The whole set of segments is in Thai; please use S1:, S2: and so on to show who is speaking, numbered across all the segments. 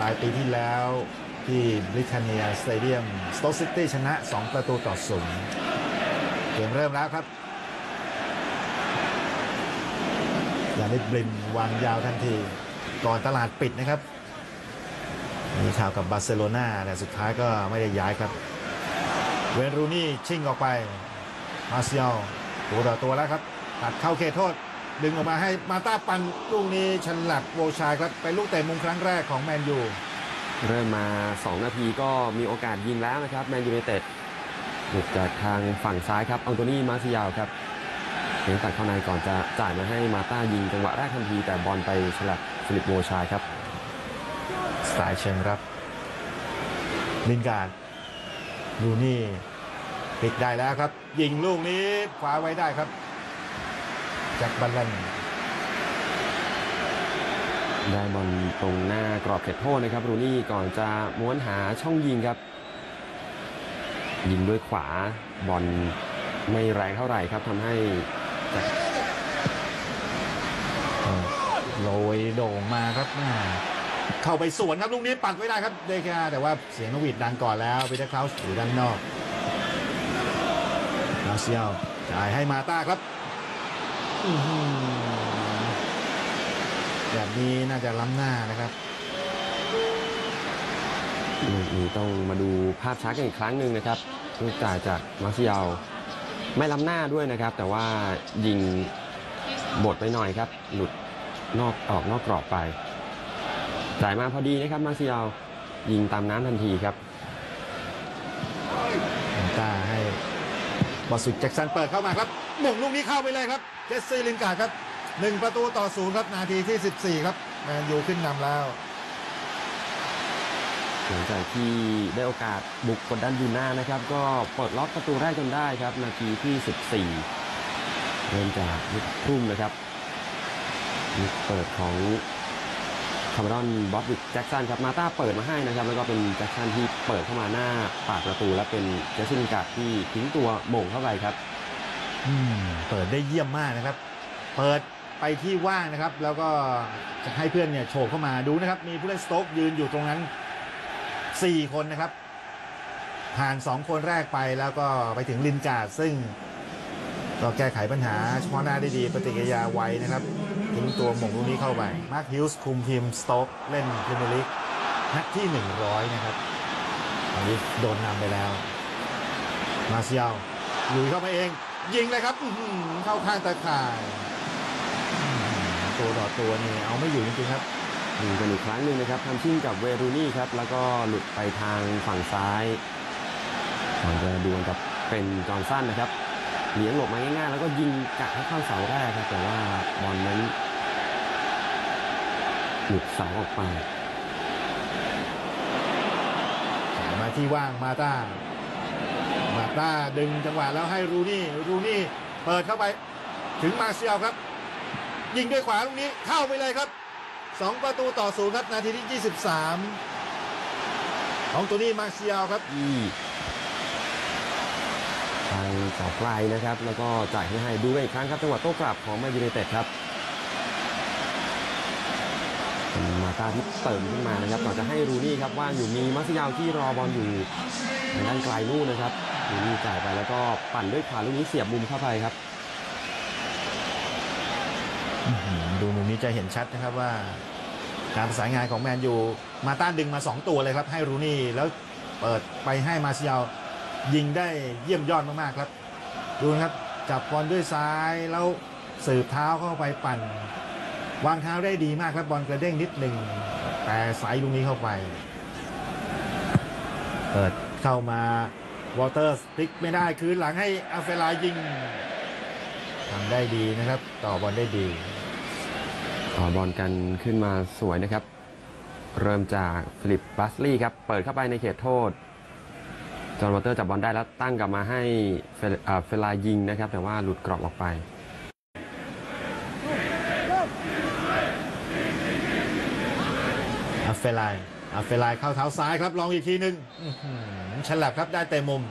S1: ลายปีที่แล้วที่บริ t าเนียสเตเดียมสโตซิตี้ชนะ 2 ประตูต่อศูนย์เกมเริ่มแล้วครับยานิดบลินวางยาวทันที ก่อนตลาดปิดนะครับ มีข่าวกับบาร์เซโลนาแต่สุดท้ายก็ไม่ได้ย้ายครับ เวนรูนี่ชิ่งออกไป มาเซียลตัวต่อตัวแล้วครับ ตัดเข้าเขตโทษ ดึงออกมาให้มาต้าปันลูกนี้ฉลับโวชายครับเป็นลูกเตะมุมครั้งแรกของแมนยู
S2: เริ่มมา 2 นาทีก็มีโอกาสยิงแล้วนะครับแมนยูไนเต็ดหลุดจากทางฝั่งซ้ายครับอังโตนี่มาซิยาวครับเลี้ยงตัดเข้าในก่อนจะจ่ายมาให้มาต้ายิงจังหวะแรกทันที แต่บอลไปฉลับฟิลิปโวชายครับ
S1: สไตล์เชิงรับลินการ์ดลูนี่ปิดได้แล้วครับ ยิงลูกนี้คว้าไว้ได้ครับ แจ็คบัลเลน
S2: ได้บอลตรงหน้ากรอบเขตโทษนะครับ รูนี่ก่อนจะม้วนหาช่องยิงครับ ยิงด้วยขวาบอลไม่แรงเท่าไหร่ครับทำให้จาก
S1: โรยโด่งมาครับแม่เข้าไปสวนครับลูกนี้ปัดไว้ได้ครับเดคาแต่ว่าเสียงนกหวีดดังก่อนแล้วปีเตอร์คลาสอยู่ด้านนอกมาเซียลจ่ายให้มาต้าครับอื้อหือ แบบนี้น่าจะล้ำหน้านะครับ
S2: นี้ต้องมาดูภาพช้ากันอีกครั้งหนึ่งนะครับลูกจ่ายจากมาร์เซิยลไม่ล้ำหน้าด้วยนะครับ แต่ว่ายิงบดไปหน่อยครับ หลุดนอกออกนอกกรอบไปจ่ายมาพอดีนะครับมาร์เซิยลยิงตามน้ำทันทีครับ
S1: บอสุดแจ็คสันเปิดเข้ามาครับหม่งลูกนี้เข้าไปเลยครับเจสซี่ลินการ์ดครับหนึ่งประตูต่อศูนย์ครับนาทีที่14ครับแมนยูขึ้นนำแล้ว
S2: หลังจากที่ได้โอกาสบุกกดดันยูน่านะครับ ก็เปิดล็อกประตูแรกจนได้ครับ นาทีที่ 14 เริ่มจากลูกทุ่มนะครับเปิดของ คาร์มอนบอสวิกแจ็คสันครับมาต้าเปิดมาให้นะครับ แล้วก็เป็นแจ็คสันที่เปิดเข้ามาหน้าปากประตู และเป็นเจสซี่ลินกาดที่ทิ้งตัวโหม่งเข้าไปครับ
S1: อืมเปิดได้เยี่ยมมากนะครับ เปิดไปที่ว่างนะครับ แล้วก็จะให้เพื่อนเนี่ยโฉบเข้ามาดูนะครับ มีผู้เล่นสโต๊กยืนอยู่ตรงนั้น 4 คนนะครับ ผ่าน 2 คนแรกไปแล้วก็ไปถึงลินกาดซึ่งก็แก้ไขปัญหาเฉพาะหน้าได้ดีปฏิกิริยาไวนะครับิ้งตัวหม่งลูกนี้เข้าไป มาร์คฮิลส์คุมทีมสโต๊กเล่นพรีเมียร์ลีกนัดที่ 100 นะครับตอนนี้โดนนำไปแล้ว มาเซียลลุยเข้ามาเอง ยิงเลยครับเข้าข้างตะข่าย ตัวต่อตัวนี่เอาไม่อยู่จริงๆครับ
S2: ยิงกันอีกครั้งหนึ่งนะครับทำชิ่งกับเวรูนี่ครับ แล้วก็หลุดไปทางฝั่งซ้ายก่อนจะดวลกับเป็นจอนสันนะครับ เหลียงหลบมาง่ายๆ แล้วก็ยิงกะให้เข้าเสาแรกครับ แต่ว่าบอลนั้น หลุดเสาออกไป
S1: มาที่ว่างมาต้า มาต้าดึงจังหวะแล้วให้รูนี่ รูนี่เปิดเข้าไปถึงมาเซียลครับ ยิงด้วยขวาลูกนี้เข้าไปเลยครับ 2 ประตูต่อศูนย์ครับนาทีที่ 23 ของตัวนี้มาเซียลครับ
S2: ที่ทางต่อไกลนะครับ แล้วก็จ่ายให้ให้ดูกันอีกครั้งครับจังหวะโต้กลับของแมนยูไนเต็ดครับาตาที่เติมขึ้นมานะครับก่อนจะให้รูนี่ครับว่างอยู่มีมัสยาวที่รอบอลอยู่ทางด้านไกลนู่นนะครับรูนี่จ่ายไปแล้วก็ปั่นด้วยขวาลูกนี้เสียบมุมเข้าไปครับ
S1: ดูมุมนี้จะเห็นชัดนะครับว่า การประสานงานของแมนยูมาต้านดึงมา 2 ตัวเลยครับ ให้รูนี่แล้วเปิดไปให้มาซียลยิงได้เยี่ยมยอดมากๆครับ ดูนะครับจับบอลด้วยซ้ายแล้วสืบเท้าเข้าไปปั่น วางเท้าได้ดีมากครับบอลกระเด้งนิดหนึ่งแต่สายลูกนี้เข้าไป เปิดเข้ามาวอเตอร์สติ๊กไม่ได้คืนหลังให้อาเฟลายิงทำได้ดีนะครับ ต่อบอลได้ดี
S2: ต่อบอลกันขึ้นมาสวยนะครับ เริ่มจากฟิลิปบัสลีย์ครับ เปิดเข้าไปในเขตโทษ จอห์นวอเตอร์จับบอลได้แล้วตั้งกลับมาให้อเฟลายิงนะครับ แต่ว่าหลุดกรอบออกไป
S1: อา เฟลายอาเฟลายเข้าเท้าซ้ายครับลองอีกทีหนึ่งอื้อหือฉลับครับได้เตะมุม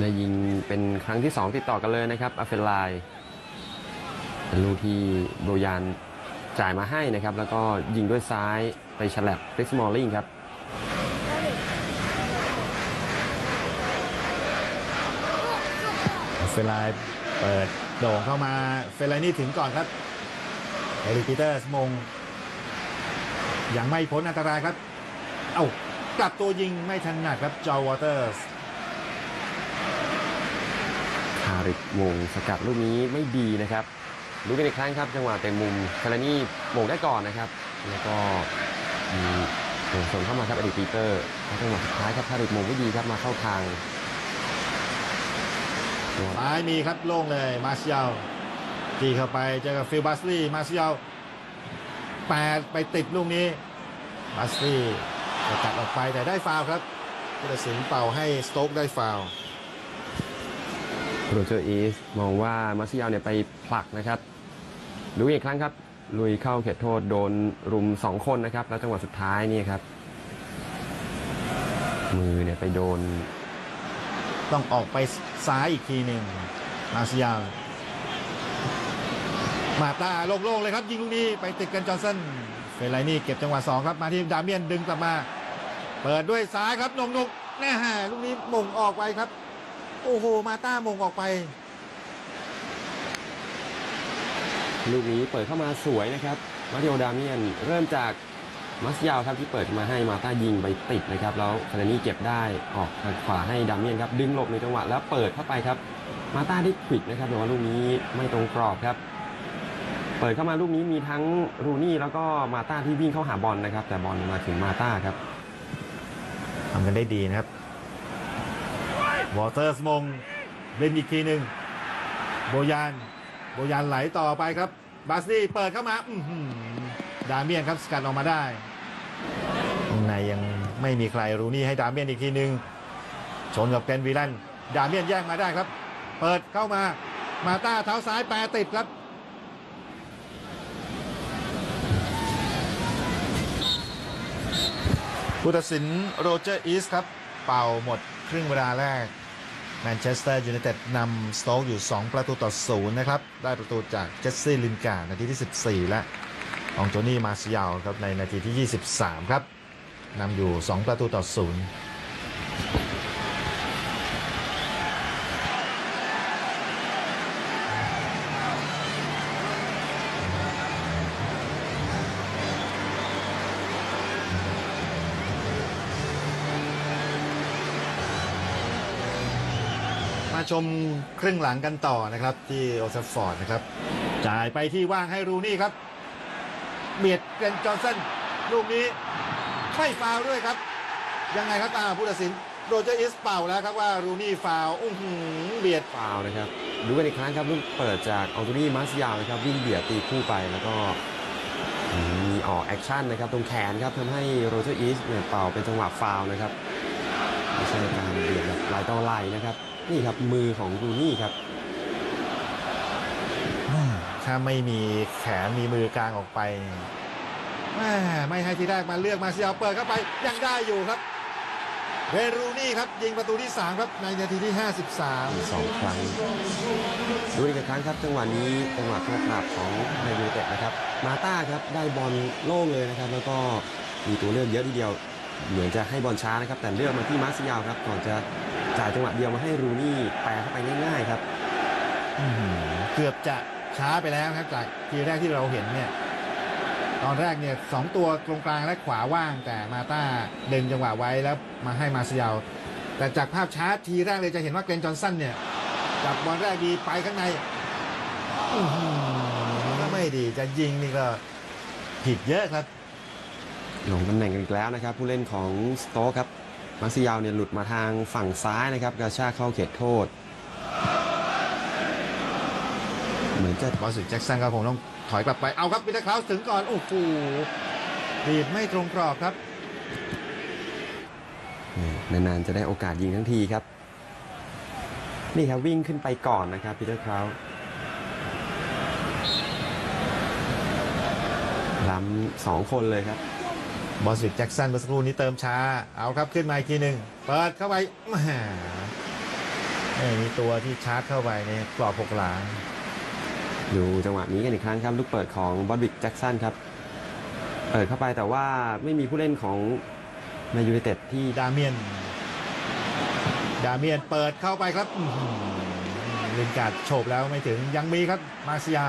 S2: ได้ยิงเป็นครั้งที่ 2 ติดต่อกันเลยนะครับอาเฟลไลน์เป็นลูกที่โบยานจ่ายมาให้นะครับ แล้วก็ยิงด้วยซ้ายไปฉลับคริสมอลลิงครับ
S1: เฟลายเปิดโด่งเข้ามาเฟลายนี่ถึงก่อนครับ เอริกปีเตอร์สมงยังไม่พ้นอันตรายครับ เอ้ากลับตัวยิงไม่ถนัดครับจอวอเตอร์ส
S2: คาริกวงสกัดลูกนี้ไม่ดีนะครับดูกันอีกครั้งครับจังหวะเต็มมุมคารานี่โมงได้ก่อนนะครับ แล้วก็มีโด่งส่งเข้ามาครับอดีตปีเตอร์แล้วจังหวะสุดท้ายครับคาริกโมงไม่ดีครับมาเข้าทาง
S1: ซ้ายมีครับโล่งเลยมาเซียล จีเข้าไปเจอกับฟิลบัสลี่มาเซียลแปดไปติดลูกนี้บัสลี่จะตัดออกไปแต่ได้ฟาวล์ครับผู้ตัดสินเป่าให้สโต๊กได้ฟาวล์
S2: โรเจอร์อีสมองว่ามาซิยาเนี่ยไปผลักนะครับดูอีกครั้งครับ ลุยเข้าเขตโทษโดนรุม 2 คนนะครับ แล้วจังหวะสุดท้ายนี่ครับ มือเนี่ยไปโดน
S1: ต้องออกไปซ้ายอีกทีหนึ่งมาเซียล มาตาโล่งๆเลยครับยิงลูกนี้ไปติดกันจอห์นสันเฟลไลนี่เก็บจังหวะสองครับมาที่ดาเมียนดึงกลับมา เปิดด้วยซ้ายครับนงนุกแน่ฮะลูกนี้มงออกไปครับ โอ้โห มาต้ามงออกไป
S2: ลูกนี้เปิดเข้ามาสวยนะครับ มาริโอดาเมียนเริ่มจากมัสยาวครับที่เปิดมาให้มาต้ายิงไปติดนะครับ แล้วคารานี่เก็บได้ออกทางขวาให้ดาเมียนครับ ดึงหลบในจังหวะแล้วเปิดเข้าไปครับ มาต้าได้ควิดนะครับแต่ว่าลูกนี้ไม่ตรงกรอบครับ เปิดเข้ามาลูกนี้มีทั้งรูนี่แล้วก็มาต้าที่วิ่งเข้าหาบอลนะครับ แต่บอลมาถึงมาต้าครับ
S1: ทำกันได้ดีนะครับวอเตอร์สมงเล่นอีกทีหนึ่งโบยานโบยานไหลต่อไปครับ บาสตี้เปิดเข้ามาอื้อหือดาเมียนครับสกัดออกมาได้ข้างในยังไม่มีใครรู้นี่ให้ดาเมียนอีกทีหนึ่งชนกับเกรนวีแลนดาเมียนแย่งมาได้ครับ เปิดเข้ามามาต้าเท้าซ้ายแปรติดครับ ผู้ตัดสินโรเจอร์อีสครับ เป่าหมดครึ่งเวลาแรกแมนเชสเตอร์ยูไนเต็ดนำสโต๊กอยู่ 2 ประตูต่อศูนย์นะครับ ได้ประตูจากเจสซี่ลินการ์นาทีที่ 14 และองโจนี่มาซิยาลครับในนาทีที่ 23 ครับนำอยู่ 2 ประตูต่อศูนย์ มาชมครึ่งหลังกันต่อนะครับ ที่โอลด์แทัฟฟอร์ดนะครับ จ่ายไปที่ว่างให้รูนี่ครับ เบียดเกรนจอห์นสันลูกนี้ไม่ฟาวด้วยครับ ยังไงครับตาผู้ตัดสินโรเจอร์อิสเป่าแล้วครับว่ารูนี่ฟาวอื้อหืเบียด
S2: ฟาวนะครับดูกันอีกครั้งครับลูกเปิดจากอัลตูนี่มาสยาวนะครับวิ่งเบียดตีคู่ไปแล้วก็มีออกแอคชั่นนะครับตรงแขนครับทำให้โรเจอร์อีสเนี่ยเป่าเป็นจังหวะฟาวนะครับ ไม่ใช่การเบียดแบบไหลต่อไหลนะครับ นี่ครับมือของรูนี่ครับ
S1: ถ้าไม่มีแขนมีมือกลางออกไปแม่ไม่ให้ทีแรกมาเลือกมาเซียลเปิดเข้าไปยังได้อยู่ครับเวรูนี่ครับยิงประตูที่ 3 ครับในนาทีที่ 53
S2: มีสองครั้งดูอีกครั้งครับจังหวะนี้จังหวะโต้กลับของไทยยูไนเต็ดนะครับ มาต้าครับได้บอลโล่งเลยนะครับ แล้วก็มีตัวเลือกเยอะทีเดียว เหมือนจะให้บอลช้านะครับ แต่เลือกมาที่มาร์ซิยาวครับก่อนจะจ่ายจังหวะเดียวมาให้รูนี่แปรเข้าไปง่ายๆครับ
S1: เกือบจะช้าไปแล้วครับจากทีแรกที่เราเห็นเนี่ย ตอนแรกเนี่ยสองตัวตรงกลางและขวาว่าง แต่มาต้าดึงจังหวะไว้แล้วมาให้มาซียลแต่จากภาพช้าทีแรกเลยจะเห็นว่าเกรนจอนสันเนี่ยจับบอลแรกดีไปข้างในอื้อหือก็ไม่ดีจะยิงนี่ก็ผิดเยอะครับ
S2: ลงตำแหน่งกันอีกแล้วนะครับ ผู้เล่นของสโต๊กครับมาร์ซิยาวเนี่ยหลุดมาทางฝั่งซ้ายนะครับกระชากเข้าเขตโทษ เหมือนจะ
S1: บอสสิแจ็คสันก็คงต้องถอยกลับไปเอาครับวินเทอร์คลาวส์ถึงก่อนโอ้โหดีดไม่ตรงกรอบครับ
S2: นานๆจะได้โอกาสยิงทั้งทีครับ นี่ครับวิ่งขึ้นไปก่อนนะครับปีเตอร์คราวล้ำสองคนเลยครับ
S1: บอสสิแจ็คสันเมื่อสักครู่นี้เติมช้า เอาครับขึ้นมาอีกทีหนึ่งเปิดเข้าไปแหมไม่มีตัวที่ชาร์จเข้าไปในกรอบหกหลา
S2: ดูจังหวะนี้กันอีกครั้งครับ ลูกเปิดของบอดวิกแจ็กสันครับ เปิดเข้าไปแต่ว่าไม่มีผู้เล่นของแมนยูไนเต็ดที่
S1: ดาเมียน ดาเมียนเปิดเข้าไปครับลินการ์ดโฉบแล้วไม่ถึงยังมีครับมาเซียา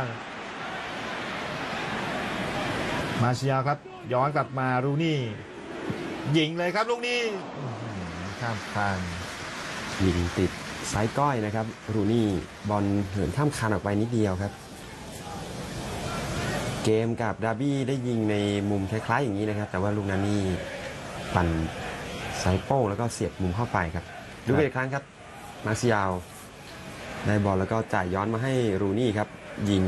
S1: มาเซียครับ ย้อนกลับมารูนี่ยิงเลยครับลูกนี้ข้ามคาน
S2: ยิงติดซ้ายก้อยนะครับ รูนี่บอลเหินข้ามคานออกไปนิดเดียวครับ เกมกับดาร์บี้ได้ยิงในมุมคล้ายๆอย่างนี้นะครับ แต่ว่าลูกนั้นนี่ปั่นซ้ายโป้งแล้วก็เสียบมุมเข้าไปครับ ดูนอีกครั้งครับ มาร์ซิยลได้บอลแล้วก็จ่ายย้อนมาให้รูนี่ครับ ยิง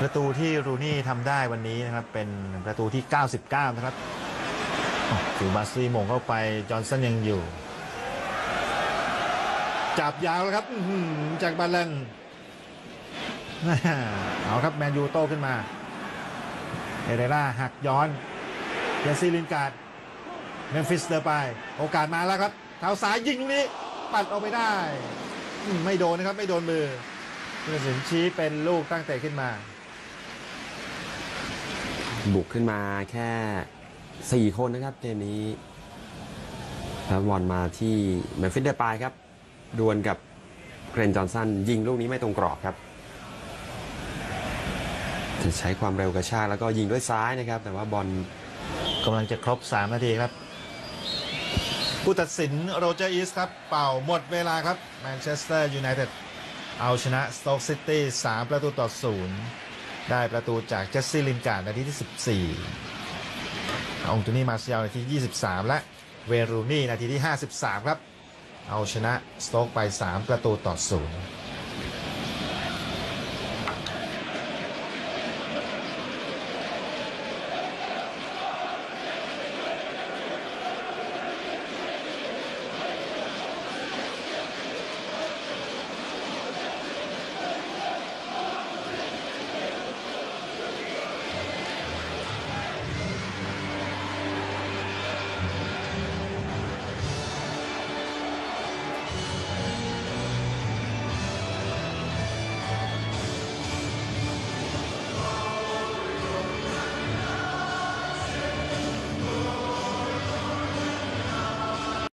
S1: ประตูที่รูนี่ทำได้วันนี้นะครับเป็นประตูที่ 99 นะครับอ๋อฟิวบาซีโมงเข้าไปจอห์นสันยังอยู่ จับยาวแล้วครับจากบาลนน่าเอาครับแมนยูโต้ขึ้นมาเอเดล่าหักย้อนเจสซี่ลินการ์ดเมมฟิสเดินไป โอกาสมาแล้วครับเท้าซ้ายยิงตรงนี้ ปัดออกไปได้ ไม่โดนนะครับ ไม่โดนมือผู้ตัดสินชี้เป็นลูกตั้งเตะขึ้นมา
S2: บุกขึ้นมาแค่ 4 คนนะครับเกมนี้แล้วบอลมาที่แมนฟิสเดปายครับ ดวลกับเกรนจอห์นสันยิงลูกนี้ไม่ตรงกรอบครับจะใช้ความเร็วกระชากแล้วก็ยิงด้วยซ้ายนะครับ แต่ว่าบอล
S1: กำลังจะครบ 3 นาทีครับ ผู้ตัดสินโรเจอร์อีสครับ เป่าหมดเวลาครับแมนเชสเตอร์ยูไนเต็ดเอาชนะสโต๊กซิตี้3ประตูต่อ0 ได้ประตูจากเจสซี่ลินการ์ดนาทีที่ 14 องตุนี่มาเซียลนาที 23 และเวรูนี่นาทีที่ 53 ครับ เอาชนะสโต๊กไป 3 ประตูต่อ 0